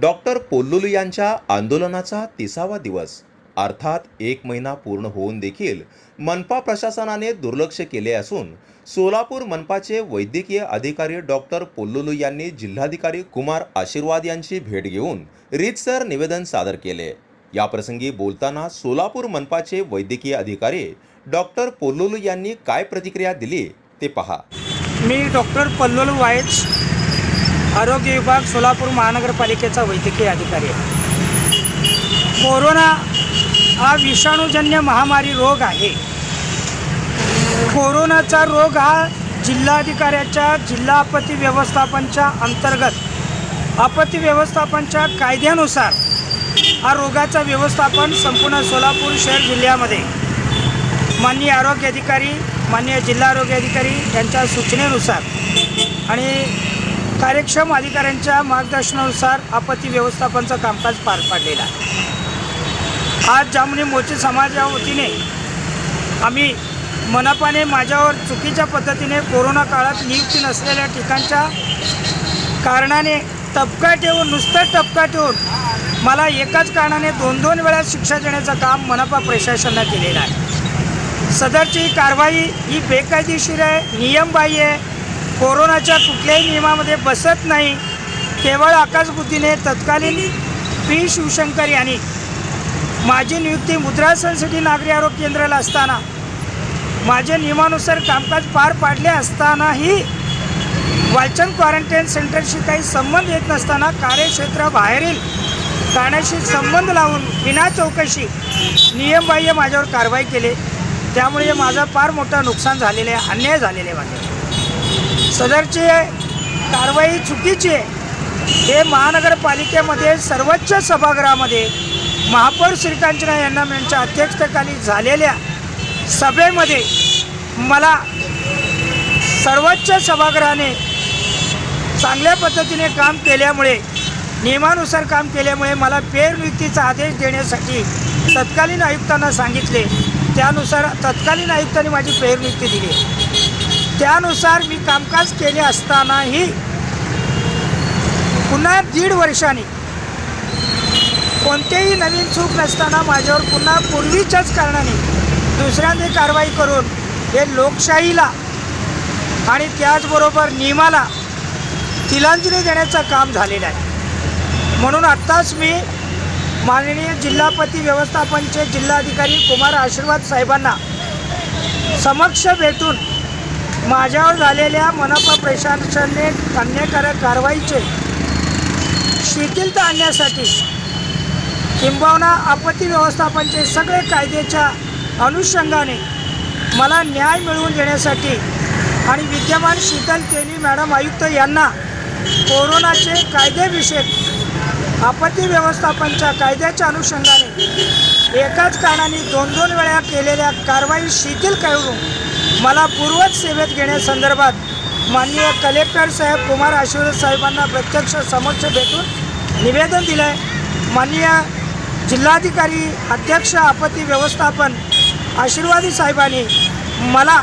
Doctor पोल्लुलू यांच्या आंदोलनाचा तिसावा दिवस. अर्थात एक महिना पूर्ण होऊन देखील मनपा प्रशासनाने दुर्लक्ष केले असून सोलापूर मनपाचे वैद्यकीय अधिकारी डॉक्टर पोल्लुलू यांनी जिल्हाधिकारी कुमार आशीर्वाद यांची भेट घेऊन रीतसर निवेदन सादर केले. याप्रसंगी बोलताना सोलापूर मनपाचे वैद्यकीय अधिकारी डॉक्टर पोल्लुलू यांनी काय प्रतिक्रिया दिली ते पहा. मी डॉक्टर पल्लोलू वायच आरोग्य विभाग सोलापूर महानगरपालिकेचा वैद्यकीय अधिकारी आहे. कोरोना हा विषाणूजन्य महामारी रोग आहे. कोरोनाचा रोग हा जिल्हाधिकाऱ्याच्या जिल्हा आपत्ती व्यवस्थापनच्या अंतर्गत आपत्ती व्यवस्थापनच्या कायद्यानुसार हा रोगाचा व्यवस्थापन संपूर्ण सोलापूर शहर जिल्ह्यामध्ये. माननीय आरोग्य अधिकारी माननीय जिल्हा आरोग्य अधिकारी यांच्या सूचनेनुसार आणि कार्यक्षम अधिकाऱ्यांच्या मार्गदर्शनानुसार आपत्ती व्यवस्थापनचं कामकाज पार पाडलेलं आहे. आज जामुनी मोची समाजा वतीने आम्ही मनपाने माझ्यावर चुकीच्या पद्धतीने कोरोना काळात नियुक्ती नसलेल्या ठिकाणच्या कारणाने टपका ठेवून नुसतं टपका ठेवून मला एकाच कारणाने दोन दोन वेळा शिक्षा देण्याचं काम मनपा प्रशासनानं केलेलं आहे. सदरची कारवाई ही बेकायदेशीर आहे नियमबाह्य आहे. कोरोनाच्या कुठल्याही नियमामध्ये बसत नाही. केवळ आकाशबुद्धीने तत्कालीन पी शिवशंकर यांनी माझी नियुक्ती मुद्रासनसाठी नागरी आरोग्य केंद्राला असताना माझे नियमानुसार कामकाज पार पाडले असतानाही वालचंद क्वारंटाईन सेंटरशी काही संबंध येत नसताना कार्यक्षेत्राबाहेरील ठाण्याशी संबंध लावून विना चौकशी नियमबाह्य माझ्यावर कारवाई केली. त्यामुळे माझा फार मोठं नुकसान झालेलं आहे अन्याय झालेले आहे माझ्यावर. सदरची कारवाई चुकीची आहे. हे महानगरपालिकेमध्ये सर्वोच्च सभागृहामध्ये महापौर श्रीकांचना यांना यांच्या अध्यक्षतेखाली झालेल्या सभेमध्ये मला सर्वोच्च सभागृहाने चांगल्या पद्धतीने काम केल्यामुळे नियमानुसार काम केल्यामुळे मला फेरनियुक्तीचा आदेश देण्यासाठी तत्कालीन आयुक्तांना सांगितले. त्यानुसार तत्कालीन आयुक्तांनी माझी फेरनियुक्ती दिली. त्यानुसार मी कामकाज केले असतानाही पुन्हा दीड वर्षांनी कोणतेही नवीन चूक नसताना माझ्यावर पुन्हा पूर्वीच्याच कारणाने दुसऱ्यांनी कारवाई करून हे लोकशाहीला आणि त्याचबरोबर नियमाला तिलांजली देण्याचं काम झालेलं आहे. म्हणून आत्ताच मी माननीय जिल्हापती व्यवस्थापनचे जिल्हाधिकारी कुमार आशीर्वाद साहेबांना समक्ष भेटून माझ्यावर झालेल्या मनपा प्रशासनाने अन्यायकारक कारवाईचे शिथिलता आणण्यासाठी किंबहुना आपत्ती व्यवस्थापनचे सगळे कायद्याच्या अनुषंगाने मला न्याय मिळवून देण्यासाठी आणि विद्यमान शीतल तेली मॅडम आयुक्त यांना कोरोनाचे कायदेविषयक आपत्ती व्यवस्थापनच्या कायद्याच्या अनुषंगाने एकाच कारणाने दोन दोन वेळा केलेल्या कारवाई शिथिल करून मला पूर्वज सेवेत घेण्यासंदर्भात माननीय कलेक्टर साहेब कुमार आशीर्वाद साहेबांना प्रत्यक्ष समक्ष भेटून निवेदन दिलं आहे माननीय जिल्हाधिकारी अध्यक्ष आपत्ती व्यवस्थापन आशीर्वादी साहेबांनी मला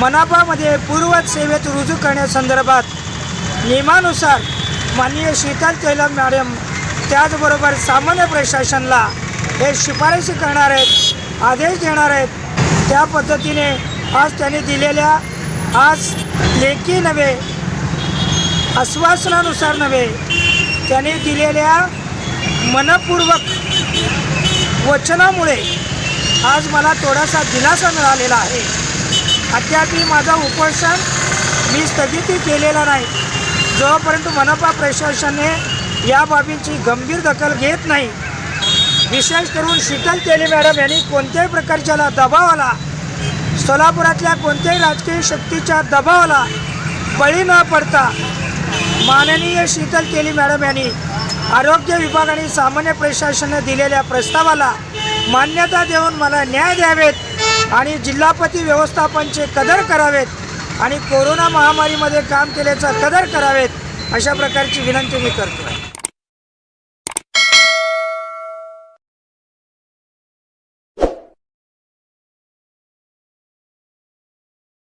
मनापामध्ये पूर्वज सेवेत रुजू करण्यासंदर्भात नियमानुसार माननीय शीतल तैलम मॅडम त्याचबरोबर सामान्य प्रशासनला हे शिफारशी करणार आहेत आदेश देणार आहेत. त्या पद्धतीने आज त्यांनी दिलेल्या आज लेखी नव्हे आश्वासनानुसार नव्हे त्यांनी दिलेल्या मनपूर्वक वचनामुळे आज मला थोडासा दिलासा मिळालेला आहे. अद्यापही माझा उपोषण मी स्थगिती केलेला नाही. जोपर्यंत मनपा प्रशासनाने या बाबींची गंभीर दखल घेत नाही विशेष करून शीतल तेली मॅडम यांनी कोणत्याही प्रकारच्या दबावाला सोलापुरातल्या कोणत्याही राजकीय शक्तीच्या दबावाला बळी न पडता माननीय शीतल केली मॅडम यांनी आरोग्य विभाग आणि सामान्य प्रशासनाने दिलेल्या प्रस्तावाला मान्यता देऊन मला न्याय द्यावेत आणि जिल्हापती व्यवस्थापनचे कदर करावेत आणि कोरोना महामारीमध्ये काम केल्याचा कदर करावेत अशा प्रकारची विनंती मी करतो.